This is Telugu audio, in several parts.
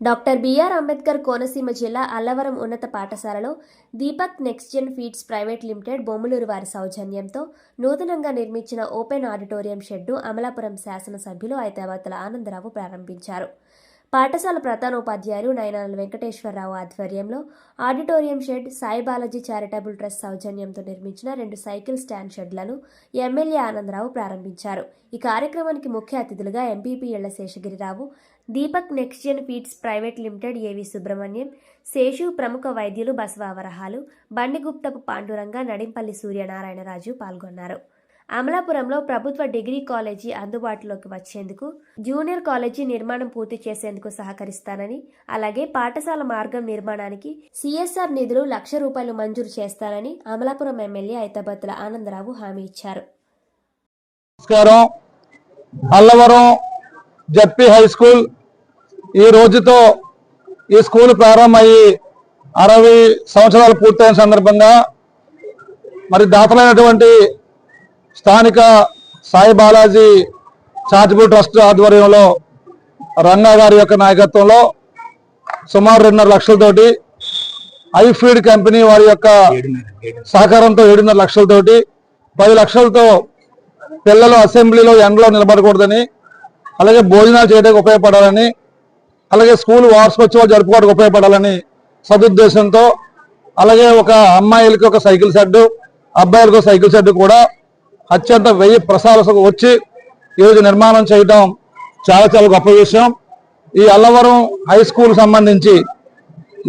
డాక్టర్ బిఆర్ అంబేద్కర్ కోనసీమ జిల్లా అల్లవరం ఉన్నత పాఠశాలలో Deepak next gen feeds private limited Bommaluru వారి సౌజన్యంతో నూతనంగా నిర్మించిన ఓపెన్ ఆడిటోరియం షెడ్డు అమలాపురం శాసనసభ్యులు ఐతావతల ఆనందరావు ప్రారంభించారు. పాఠశాల ప్రధానోపాధ్యాయులు నయనాల వెంకటేశ్వరరావు ఆధ్వర్యంలో auditorium shed Sai Balaji charitable trust సౌజన్యంతో నిర్మించిన రెండు సైకిల్ స్టాండ్ షెడ్లను ఎమ్మెల్యే ఆనందరావు ప్రారంభించారు. ఈ కార్యక్రమానికి ముఖ్య అతిథులుగా ఎంపీపీఎళ్ళ Seshagirirao Deepak next gen feeds private limited AV Subrahmanyam Seshu ప్రముఖ వైద్యులు బసవావరహాలు బండిగుప్తపు పాండురంగ నడింపల్లి సూర్యనారాయణరాజు పాల్గొన్నారు. అమలాపురంలో ప్రభుత్వ డిగ్రీ కాలేజీ అందుబాటులోకి వచ్చేందుకు జూనియర్ కాలేజీ నిర్మాణం పూర్తి చేసేందుకు సహకరిస్తానని అలాగే పాఠశాల మార్గం నిర్మాణానికి సిఎస్ఆర్ నిధులు లక్ష రూపాయలు మంజూరు చేస్తానని అమలాపురం ఎమ్మెల్యే ఐతబత్తుల ఆనందరావు హామీ ఇచ్చారు. నమస్కారం. అల్లవరం జడ్పీ హై స్కూల్ ఈ రోజుతో ఈ స్కూల్ ప్రారంభమయ్యి అరవై సంవత్సరాలు పూర్తయిన సందర్భంగా మరి దాతలైనటువంటి స్థానిక సాయి బాలాజీ చారిటబుల్ ట్రస్ట్ ఆధ్వర్యంలో రంగా గారి యొక్క నాయకత్వంలో సుమారు రెండున్నర లక్షలతోటి ఐఫీడ్ కంపెనీ వారి యొక్క సహకారంతో ఏడున్నర లక్షలతోటి పది లక్షలతో పిల్లలు అసెంబ్లీలో ఎండలో నిలబడకూడదని అలాగే భోజనాలు చేయడానికి ఉపయోగపడాలని అలాగే స్కూల్ వార్షికోత్సవాలు జరుపుకోవడానికి ఉపయోగపడాలని సదుద్దేశంతో అలాగే ఒక అమ్మాయిలకి ఒక సైకిల్ షెడ్డు అబ్బాయిలకు సైకిల్ షెడ్డు కూడా అత్యంత వెయ్యి ప్రసారసకు వచ్చి ఈరోజు నిర్మాణం చేయడం చాలా చాలా గొప్ప విషయం. ఈ అల్లవరం హై స్కూల్ సంబంధించి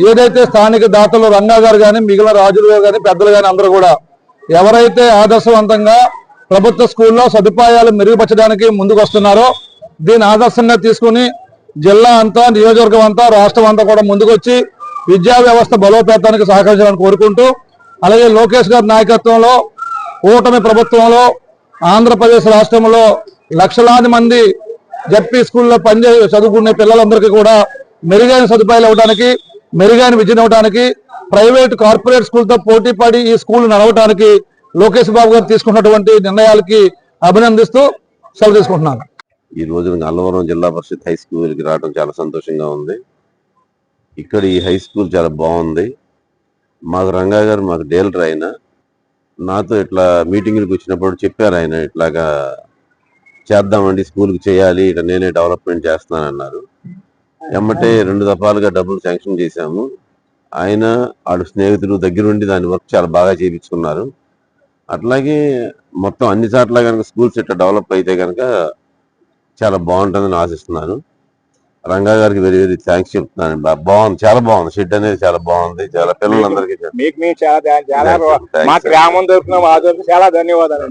ఏదైతే స్థానిక దాతలు రంగా గారు కానీ మిగిలిన రాజులు గారు కానీ పెద్దలు కానీ అందరూ కూడా ఎవరైతే ఆదర్శవంతంగా ప్రభుత్వ స్కూల్లో సదుపాయాలు మెరుగుపరచడానికి ముందుకు వస్తున్నారో దీన్ని ఆదర్శంగా తీసుకుని జిల్లా అంతా నియోజకవర్గం అంతా రాష్ట్రం అంతా కూడా ముందుకొచ్చి విద్యా వ్యవస్థ బలోపేతానికి సహకరించాలని కోరుకుంటూ అలాగే లోకేష్ గారి నాయకత్వంలో కూటమి ప్రభుత్వంలో ఆంధ్రప్రదేశ్ రాష్ట్రంలో లక్షలాది మంది జడ్పీ స్కూల్లో పనిచే చదువుకునే పిల్లలందరికీ కూడా మెరుగైన సదుపాయాలు ఇవ్వడానికి మెరుగైన విద్యను ఇవ్వడానికి ప్రైవేట్ కార్పొరేట్ స్కూల్తో పోటీ పడి ఈ స్కూల్ నడవడానికి లోకేష్ బాబు గారు తీసుకున్నటువంటి నిర్ణయాలకి అభినందిస్తూ సెలవు తీసుకుంటున్నాను. ఈ రోజున అల్లవరం జిల్లా పరిషత్ హై స్కూల్కి రావడం చాలా సంతోషంగా ఉంది. ఇక్కడ ఈ హై స్కూల్ చాలా బాగుంది. మాకు రంగా గారు మాకు డీలర్ అయినా నాతో ఇట్లా మీటింగ్లకు వచ్చినప్పుడు చెప్పారు ఆయన ఇట్లాగా చేద్దామండి స్కూల్కి చేయాలి ఇట్లా నేనే డెవలప్మెంట్ చేస్తానన్నారు ఎమ్మటే రెండు దఫాలుగా డబ్బులు శాంక్షన్ చేశాము. ఆయన ఆడు స్నేహితులు దగ్గరుండి దాని వర్క్ చాలా బాగా చేయించుకున్నారు అట్లాగే మొత్తం అన్ని చోట్ల కనుక స్కూల్స్ ఇట్లా డెవలప్ అయితే కనుక చాలా బాగుంటుందని ఆశిస్తున్నాను. రంగా గారికి వెరీ వెరీ థ్యాంక్స్ చెప్తున్నాను బాగుంది. చాలా బాగుంది. షెడ్ అనేది చాలా బాగుంది. చాలా పిల్లలందరికీ మీకు చాలా మా. గ్రామం మా చాలా ధన్యవాదాలు